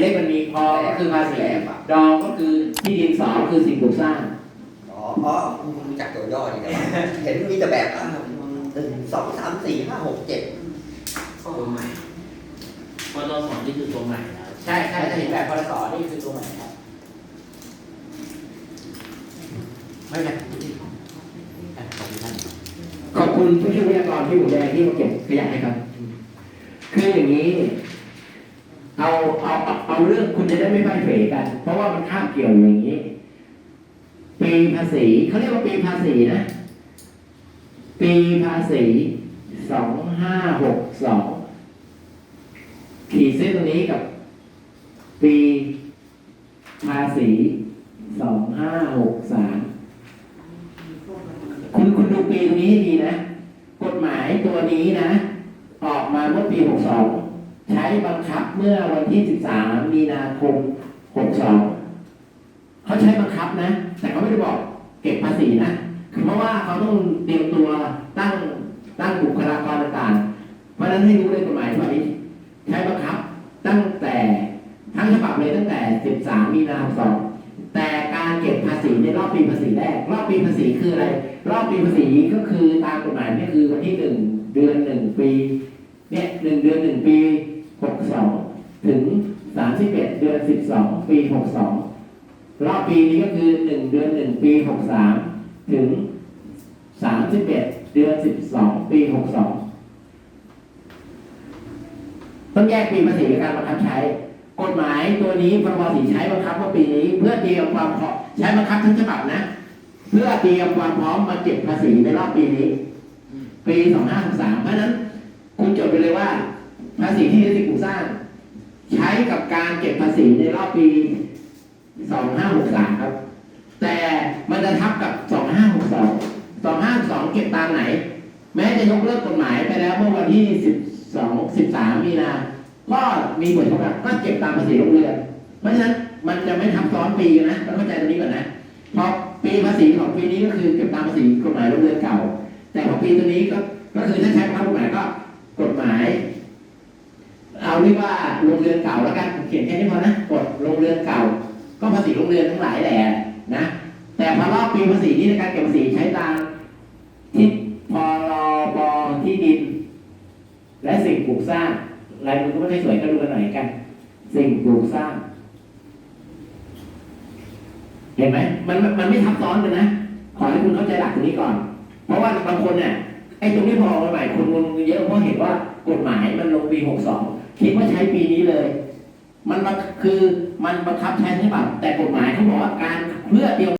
เลขมันมีพอก็คือภาษีดองก็คือที่ดินสองคือสิ่งปลูกสร้างอ๋อเพราะมึงรู้จักตัวย่อนี่นะเห็นมีแต่แบบอะหนึ่งสองสามสี่ห้าหกเจ็ดตัวใหม่พอเราสอนนี่คือตัวใหม่ใช่ใช่ถ้าเห็นแบบพอเราสอนนี่คือตัวใหม่ครับไม่เป็นขอบคุณผู้ช่วยวิทยากรที่หูแดงที่มาเก็บขยะให้ครับ คืออย่างนี้ เอาเอาเอาเรื่องคุณจะได้ไม่ไปเผยกัน เพราะว่ามันคาบเกี่ยวอย่างนี้ ปีภาษีเขาเรียกว่าปีภาษีนะ ปีภาษีสองห้าหกสองขีดเส้นตรงนี้กับ ปีภาษีสองห้าหกสามคุณคุณดูปีตรงนี้ให้ดีนะ กฎหมายตัวนี้นะ ออกมาเมื่อปี 62 ใช้บังคับเมื่อวันที่ 13 มีนาคม 62 เขาใช้บังคับนะ แต่เขาไม่ได้บอกเก็บภาษีนะ คือเพราะว่าเขาต้องเตรียมตัวตั้งตั้งบุคลากรต่างๆ เพราะนั้นให้รู้เลยกฎหมายฉบับนี้ใช้บังคับตั้งแต่ทั้งฉบับเลยตั้งแต่ 13 มีนาคม62แต่การเก็บภาษีในรอบปีภาษีแรก รอบปีภาษีคืออะไร รอบปีภาษีก็คือตามกฎหมายนี่คือวันที่ 1 1 เดือนหนึ่งปีหกสองถึงสามสิบเอ็ดเดือนสิบสองปีหกสองรอบปีนี้ก็คือหนึ่งเดือนหนึ่งปีหกสามถึงสามสิบเอ็ดเดือนสิบสองปีหกสองต้องแยกปีภาษีในการบังคับใช้ กฎหมายตัวนี้พรบสีใช้บังคับว่าปีนี้ เพื่อเตรียมความพร้อมใช้บังคับทั้งฉบับนะ เพื่อเตรียมความพร้อมมาเก็บภาษีในรอบปีนี้ ปีสองห้งสามเพราะนั้น ไปเลยว่า ภาษีที่ดินสิ่งปลูกสร้าง ใช้กับการเก็บภาษีในรอบปี 2563 ครับ แต่มันจะทับกับ 2562 2562 เก็บตามไหน แม้จะยกเลิกกฎหมายไปแล้วเมื่อวันที่ 12 13 มีนาก็มีบทเฉพาะก็เก็บตามภาษีโรงเรือนเพราะฉะนั้นมันจะไม่ทับซ้อนปีกันนะต้องเข้าใจตรงนี้ก่อนนะเพราะปีภาษีของปีนี้ก็คือเก็บตามภาษีกฎหมายโรงเรือนเก่า แต่ของปีตัวนี้ก็ก็คือถ้าใช้คำ กฎหมาย เอาเรียกว่าโรงเรือนเก่าแล้วกันเขียนแค่นี้พอนะกฎโรงเรือนเก่า ก็ภาษีโรงเรือนทั้งหลายแหละนะ แต่พอรอบปีภาษีนี้ในการเก็บภาษีใช้ตามที่พอรบที่ดิน และสิ่งปลูกสร้างลายมือก็ไม่ค่อยสวยก็ดูกันหน่อยกัน สิ่งปลูกสร้าง เห็นไหมมันมันมันไม่ทับซ้อนกันนะขอให้คุณเข้าใจหลักตรงนี้ก่อน เพราะว่าบางคนเนี่ย ไอ้ตรงนี้พอใหม่คนงงเยอะเพราะเห็นว่ากฎหมายมันลงปี62คิดว่าใช้ปีนี้เลย มันคือมันบังคับใช้ใช่ป่ะแต่กฎหมายเขาบอกว่าการเพื่อเดียว